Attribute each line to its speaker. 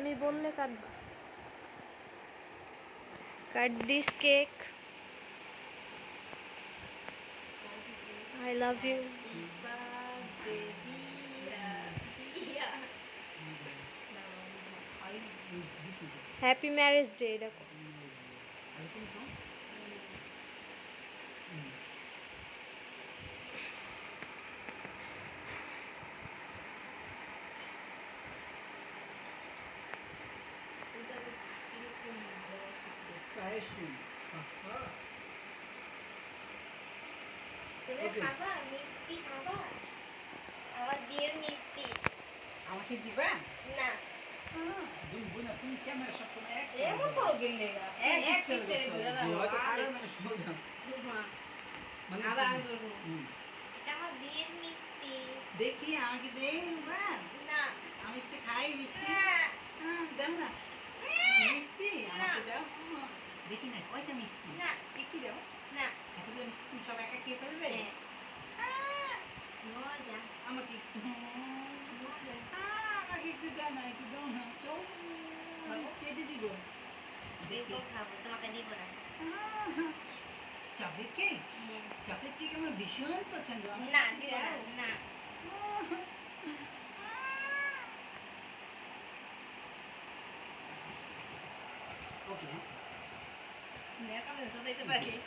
Speaker 1: আমি বললে কাটবা। Cut this cake. I love you happy marriage day এটা মিষ্টি
Speaker 2: আমাকে দিবা
Speaker 1: না
Speaker 2: দুলবো না তুমি ক্যামেরা সবসময় এক
Speaker 3: এমন করো গেলে
Speaker 2: এক করো।
Speaker 3: ধরে
Speaker 2: যে হয়তো
Speaker 3: রাখো
Speaker 2: না সোজা মানে
Speaker 3: আবার আমি ধরবো
Speaker 1: এটা আমার বিয়ের মিষ্টি
Speaker 2: দেখি আমাকে দে বা
Speaker 1: না
Speaker 2: আমি একটু খাই মিষ্টি
Speaker 1: হ্যাঁ।
Speaker 2: হ্যাঁ, দাও না মিষ্টি আমাকে দাও হুম। না মিষ্টি?
Speaker 1: না।
Speaker 2: একটু দাও।
Speaker 1: না।
Speaker 2: এতগুলো মিষ্টি তুমি সব একা খেয়ে ফেলবে?
Speaker 1: হ্যাঁ। মজা।
Speaker 2: আমাকে একটু আমাকে একটু দাও না একটু দাও না। কেটে দিব।
Speaker 1: দেখো। খাব তোমাকে দিব না।
Speaker 2: Chocolate cake?
Speaker 1: হ্যাঁ।
Speaker 2: চকলেট কেক আমার ভীষণ পছন্দ।
Speaker 1: না
Speaker 2: দাও। né,
Speaker 3: professor? Daí tu vai